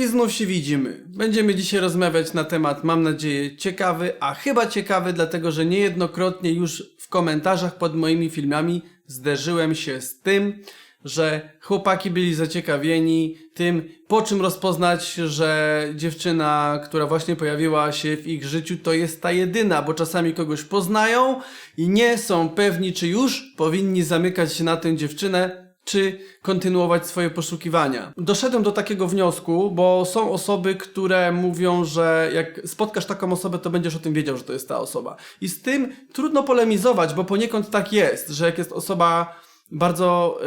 I znów się widzimy. Będziemy dzisiaj rozmawiać na temat, mam nadzieję, ciekawy, a chyba ciekawy, dlatego że niejednokrotnie już w komentarzach pod moimi filmami zderzyłem się z tym, że chłopaki byli zaciekawieni tym, po czym rozpoznać, że dziewczyna, która właśnie pojawiła się w ich życiu, to jest ta jedyna, bo czasami kogoś poznają i nie są pewni, czy już powinni zamykać się na tę dziewczynę, czy kontynuować swoje poszukiwania. Doszedłem do takiego wniosku, bo są osoby, które mówią, że jak spotkasz taką osobę, to będziesz o tym wiedział, że to jest ta osoba. I z tym trudno polemizować, bo poniekąd tak jest, że jak jest osoba bardzo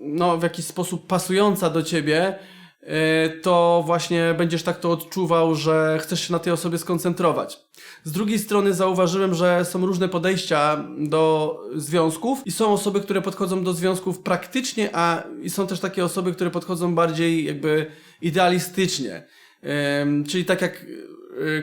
no, w jakiś sposób pasująca do ciebie, to właśnie będziesz tak to odczuwał, że chcesz się na tej osobie skoncentrować. Z drugiej strony zauważyłem, że są różne podejścia do związków i są osoby, które podchodzą do związków praktycznie, a i są też takie osoby, które podchodzą bardziej jakby idealistycznie. Czyli tak jak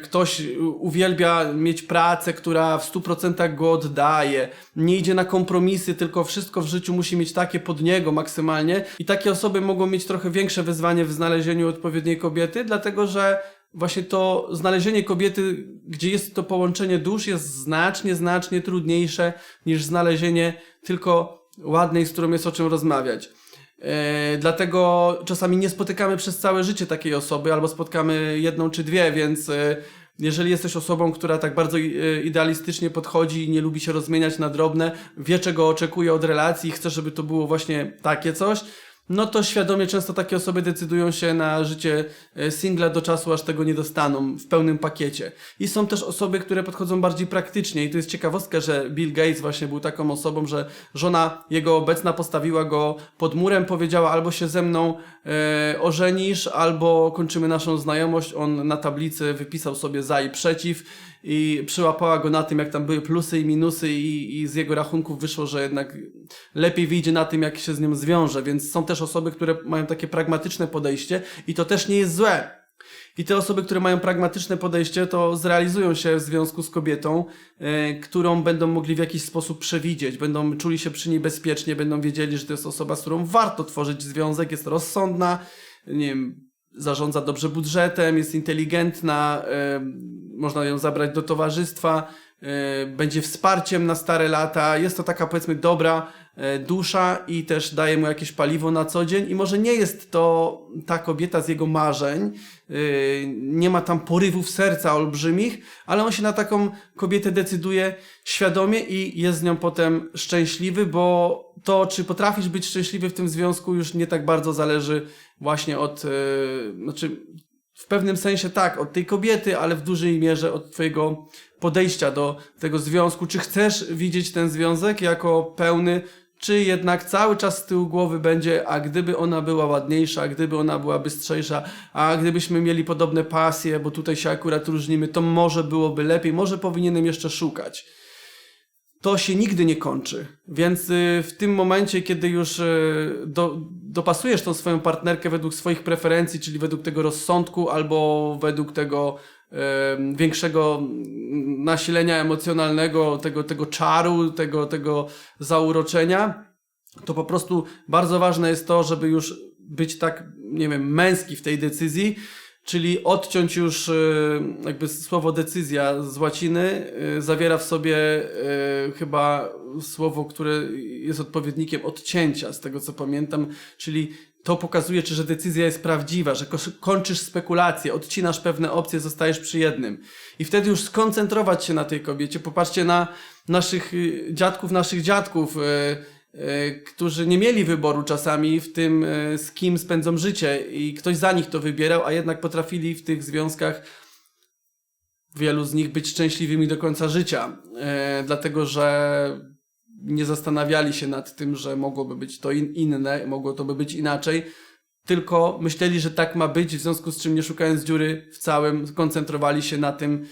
ktoś uwielbia mieć pracę, która w 100% go oddaje, nie idzie na kompromisy, tylko wszystko w życiu musi mieć takie pod niego maksymalnie. I takie osoby mogą mieć trochę większe wyzwanie w znalezieniu odpowiedniej kobiety, dlatego że właśnie to znalezienie kobiety, gdzie jest to połączenie dusz, jest znacznie, znacznie trudniejsze niż znalezienie tylko ładnej, z którą jest o czym rozmawiać. E, dlatego czasami nie spotykamy przez całe życie takiej osoby, albo spotkamy jedną czy dwie, więc e, jeżeli jesteś osobą, która tak bardzo e, idealistycznie podchodzi i nie lubi się rozmieniać na drobne, wie czego oczekuje od relacji i chce, żeby to było właśnie takie coś, no to świadomie często takie osoby decydują się na życie e, singla do czasu, aż tego nie dostaną w pełnym pakiecie. I są też osoby, które podchodzą bardziej praktycznie i to jest ciekawostka, że Bill Gates właśnie był taką osobą, że żona jego obecna postawiła go pod murem, powiedziała albo się ze mną e, ożenisz, albo kończymy naszą znajomość. On na tablicy wypisał sobie za i przeciw i przyłapała go na tym, jak tam były plusy i minusy i, i z jego rachunków wyszło, że jednak lepiej wyjdzie na tym, jak się z nią zwiąże, więc są też osoby, które mają takie pragmatyczne podejście i to też nie jest złe. I te osoby, które mają pragmatyczne podejście, to zrealizują się w związku z kobietą, e, którą będą mogli w jakiś sposób przewidzieć, będą czuli się przy niej bezpiecznie, będą wiedzieli, że to jest osoba, z którą warto tworzyć związek, jest rozsądna, nie wiem, zarządza dobrze budżetem, jest inteligentna, można ją zabrać do towarzystwa, będzie wsparciem na stare lata. Jest to taka powiedzmy dobra e, dusza i też daje mu jakieś paliwo na co dzień. I może nie jest to ta kobieta z jego marzeń, e, nie ma tam porywów serca olbrzymich, ale on się na taką kobietę decyduje świadomie i jest z nią potem szczęśliwy, bo to, czy potrafisz być szczęśliwy w tym związku, już nie tak bardzo zależy właśnie od, znaczy w pewnym sensie tak, od tej kobiety, ale w dużej mierze od twojego podejścia do tego związku. Czy chcesz widzieć ten związek jako pełny, czy jednak cały czas z tyłu głowy będzie, a gdyby ona była ładniejsza, a gdyby ona była bystrzejsza, a gdybyśmy mieli podobne pasje, bo tutaj się akurat różnimy, to może byłoby lepiej, może powinienem jeszcze szukać to się nigdy nie kończy. Więc y, w tym momencie, kiedy już y, do, dopasujesz tą swoją partnerkę według swoich preferencji, czyli według tego rozsądku albo według tego większego nasilenia emocjonalnego, tego, tego czaru, tego, tego zauroczenia, to po prostu bardzo ważne jest to, żeby już być tak, nie wiem, męski w tej decyzji, czyli odciąć już y, jakby słowo decyzja z łaciny y, zawiera w sobie y, chyba słowo, które jest odpowiednikiem odcięcia, z tego co pamiętam, czyli to pokazuje, czy że decyzja jest prawdziwa, że kończysz spekulację, odcinasz pewne opcje, zostajesz przy jednym. I wtedy już skoncentrować się na tej kobiecie. Popatrzcie na naszych dziadków, naszych dziadków E, którzy nie mieli wyboru czasami w tym, e, z kim spędzą życie i ktoś za nich to wybierał, a jednak potrafili w tych związkach wielu z nich być szczęśliwymi do końca życia, e, dlatego że nie zastanawiali się nad tym, że mogłoby być to in, inne, mogło to by być inaczej, tylko myśleli, że tak ma być, w związku z czym nie szukając dziury w całym, koncentrowali się na tym,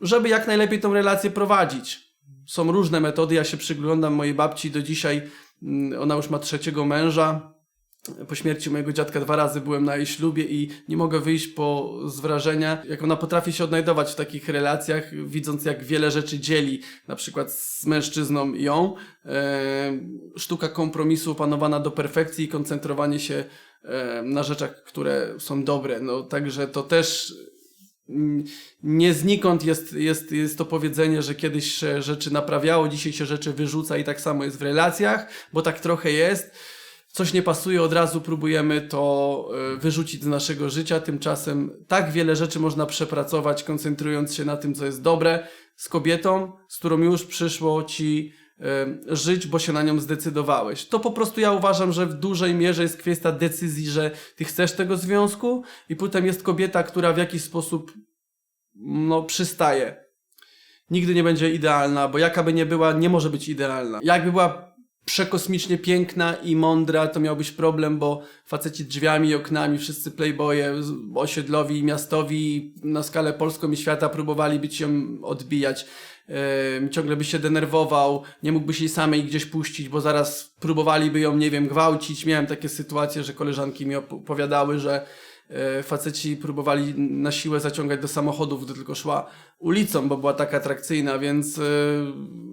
żeby jak najlepiej tą relację prowadzić są różne metody. Ja się przyglądam mojej babci do dzisiaj. Mm, ona już ma trzeciego męża. Po śmierci mojego dziadka dwa razy byłem na jej ślubie i nie mogę wyjść po, z wrażenia, jak ona potrafi się odnajdować w takich relacjach, widząc jak wiele rzeczy dzieli, na przykład z mężczyzną ją. E, sztuka kompromisu opanowana do perfekcji i koncentrowanie się e, na rzeczach, które są dobre. No, także to też nie znikąd jest, jest, jest to powiedzenie, że kiedyś się rzeczy naprawiało, dzisiaj się rzeczy wyrzuca i tak samo jest w relacjach, bo tak trochę jest. Coś nie pasuje, od razu próbujemy to e, wyrzucić z naszego życia. Tymczasem tak wiele rzeczy można przepracować, koncentrując się na tym, co jest dobre z kobietą, z którą już przyszło ci żyć, bo się na nią zdecydowałeś. To po prostu ja uważam, że w dużej mierze jest kwestia decyzji, że ty chcesz tego związku i potem jest kobieta, która w jakiś sposób no, przystaje. Nigdy nie będzie idealna, bo jaka by nie była, nie może być idealna. Jakby była przekosmicznie piękna i mądra, to miałbyś problem, bo faceci drzwiami oknami, wszyscy playboye osiedlowi miastowi na skalę polską i świata próbowali ją odbijać. Yy, ciągle byś się denerwował, nie mógłbyś jej samej gdzieś puścić, bo zaraz próbowaliby ją, nie wiem, gwałcić. Miałem takie sytuacje, że koleżanki mi opowiadały, że faceci próbowali na siłę zaciągać do samochodów, gdy tylko szła ulicą, bo była tak atrakcyjna, więc e,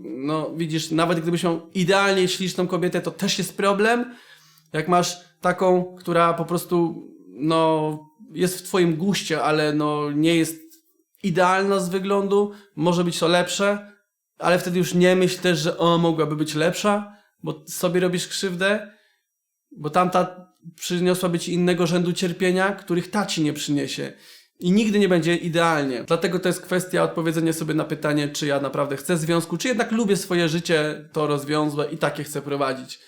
no widzisz, nawet gdybyś miał idealnie śliczną kobietę, to też jest problem. Jak masz taką, która po prostu no jest w twoim guście, ale no nie jest idealna z wyglądu, może być to lepsze, ale wtedy już nie myśl też, że o, mogłaby być lepsza, bo sobie robisz krzywdę, bo tamta przyniosłaby ci innego rzędu cierpienia, których ta ci nie przyniesie. I nigdy nie będzie idealnie. Dlatego to jest kwestia odpowiedzenia sobie na pytanie, czy ja naprawdę chcę związku, czy jednak lubię swoje życie, to rozwiązłe i takie chcę prowadzić.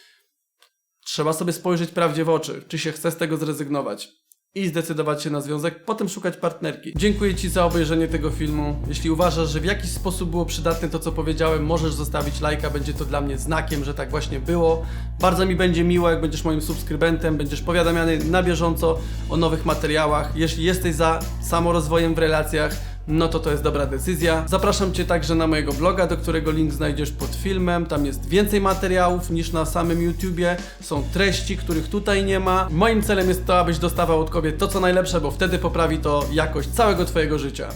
Trzeba sobie spojrzeć prawdzie w oczy, czy się chce z tego zrezygnować i zdecydować się na związek, potem szukać partnerki. Dziękuję Ci za obejrzenie tego filmu. Jeśli uważasz, że w jakiś sposób było przydatne to, co powiedziałem, możesz zostawić lajka, będzie to dla mnie znakiem, że tak właśnie było. Bardzo mi będzie miło, jak będziesz moim subskrybentem, będziesz powiadamiany na bieżąco o nowych materiałach. Jeśli jesteś za samorozwojem w relacjach, no to to jest dobra decyzja. Zapraszam Cię także na mojego bloga, do którego link znajdziesz pod filmem. Tam jest więcej materiałów niż na samym YouTubie. Są treści, których tutaj nie ma. Moim celem jest to, abyś dostawał od kobiet to, co najlepsze, bo wtedy poprawi to jakość całego Twojego życia.